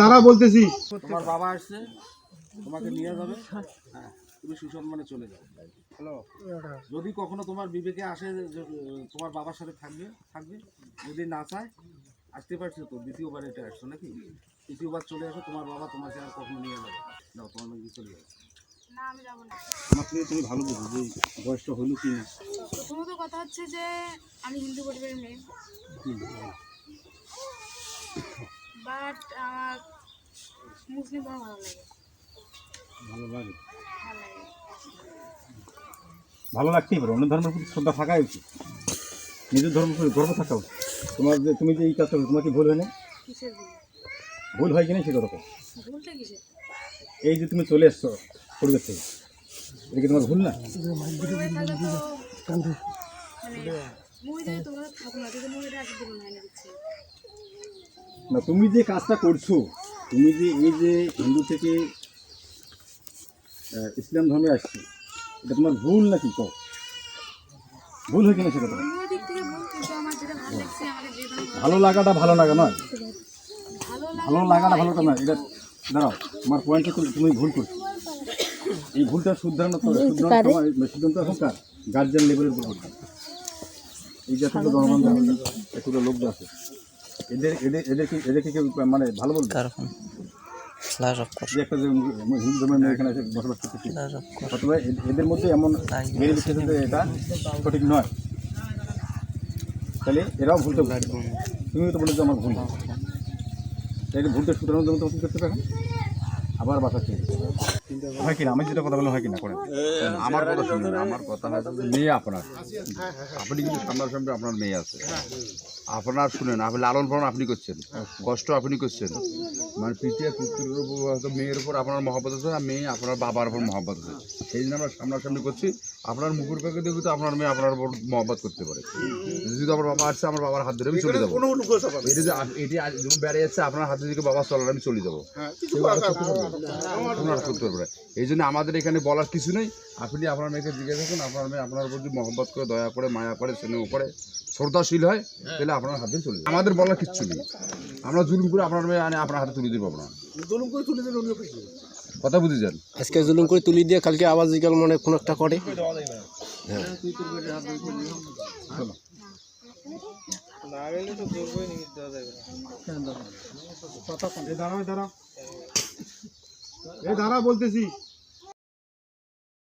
দাঁড়া বলতেছি তোমার বাবা আসছে তোমাকে নিয়ে যাবে হ্যাঁ তুমি চলে যাও হ্যালো যদি কখনো তোমার বিবেকে আসে তোমার বাবার সাথে থাকবে থাকবে যদি না চায় আসতে পারছ তো দ্বিতীয়বার এটা আসছো নাকি তৃতীয়বার চলে আসো তোমার বাবা তোমাকে আর কখনো নিয়ে যাবে যাও, তোমার চলে যাবে না না আমার থেকে তুমি ভালো বুঝো যে বয়সটা হলো কি না প্রথমত কথা হচ্ছে যে আমি হিন্দু পরিবারের মেয়ে। বাট আমার মুসলিম ধর্ম ভালো লাগে। ভালো লাগে? ভালো লাগতেই পারে অন্য ধর্মের প্রতি শ্রদ্ধা থাকাই উচিত। নিজের ধর্মের প্রতি গর্ব থাকা উচিত। তোমার যে তুমি যে এই কাজটা করো, তোমার কি ভুল হয় না ভুল? হয় কিনা সেটা ভুলটা এই যে তুমি চলে এসছো পরিবেশ থেকে এটা কি তোমার ভুল না? তো না না না তুমি যে কাজটা করছ, তুমি যে এই যে হিন্দু থেকে ইসলাম ধর্মে আসছো, এটা তোমার ভুল নাকি কো ভুল হয় কিনা সেটা ভুল লাগাটা ভালো লাগা নয়। ভালো লাগে ভালো লাগাটা ভালোটা নয়, এটা দাঁড়াও, তোমার পয়েন্টে তুমি ভুল করছ। এই ভুলটা শুদ্ধারণ সিদ্ধান্ত এখন কার গার্জিয়ান লেভেলের উপর হবে। এই যে ধর্মান্ধ এতগুলো লোক আছে এদের এদের এদেরকে এদেরকে কেউ মানে ভালো বলবে? একটা যে হিন্দু ধর্মের এখানে বসবাস করতেছি অথবা এদের মধ্যে এমন এটা সঠিক নয়। তাহলে এরাও ভুলতে পারে তুমিও তো বলে যে আমার ভুল। তাই ভুলটা শুধরানোর জন্য তোমাকে করতে পারে আবার বাসা হয় কিনা? আমি যেটা কথা বলে হয় কিনা? করে আমার কথা শুনুন আমার কথা হচ্ছে মেয়ে আপনার। আপনি কিন্তু সামনাসামনি আপনার মেয়ে আছে। আপনার শুনেন আপনি লালন পালন আপনি করছেন কষ্ট আপনি করছেন। মানে পিছিয়ে পুত্রের উপর হয়তো মেয়ের উপর আপনার মহব্বত আছে আর মেয়ে আপনার বাবার উপর মহব্বত আছে। সেই জন্য আমরা সামনাসামনি করছি আপনার মুখের পেকে দেখে তো আপনার মেয়ে আপনার উপর মহব্বত করতে পারে। যদি আমার বাবা আসছে আমার বাবার হাত ধরে আমি চলে যাব। এটা যে এটি বেড়ে যাচ্ছে আপনার হাতে দিকে বাবা চলার আমি চলে যাব। আর করতে পারবে না। এই জন্য আমাদের এখানে বলার কিছু নেই। আপনি আপনার মেয়েকে জিজ্ঞাসা করুন আপনার মেয়ে আপনার প্রতি মহব্বত করে দয়া করে মায়া করে স্নেহ করে শ্রদ্ধাশীল হয় তাহলে আপনার হাতে চলে আমাদের বলার কিচ্ছু নেই। আমরা জুলুম করে আপনার মেয়ে আনে আপনার হাতে তুলে দেবো না। কথা বুঝে যান আজকে জুলুম করে তুলি দিয়ে কালকে আবার জিকাল মনে কোনো একটা করে। না গেলে তো জোর নিয়ে দেওয়া যাবে না এই দাঁড়াও দাঁড়াও। এই দাঁড়া বলতেছি।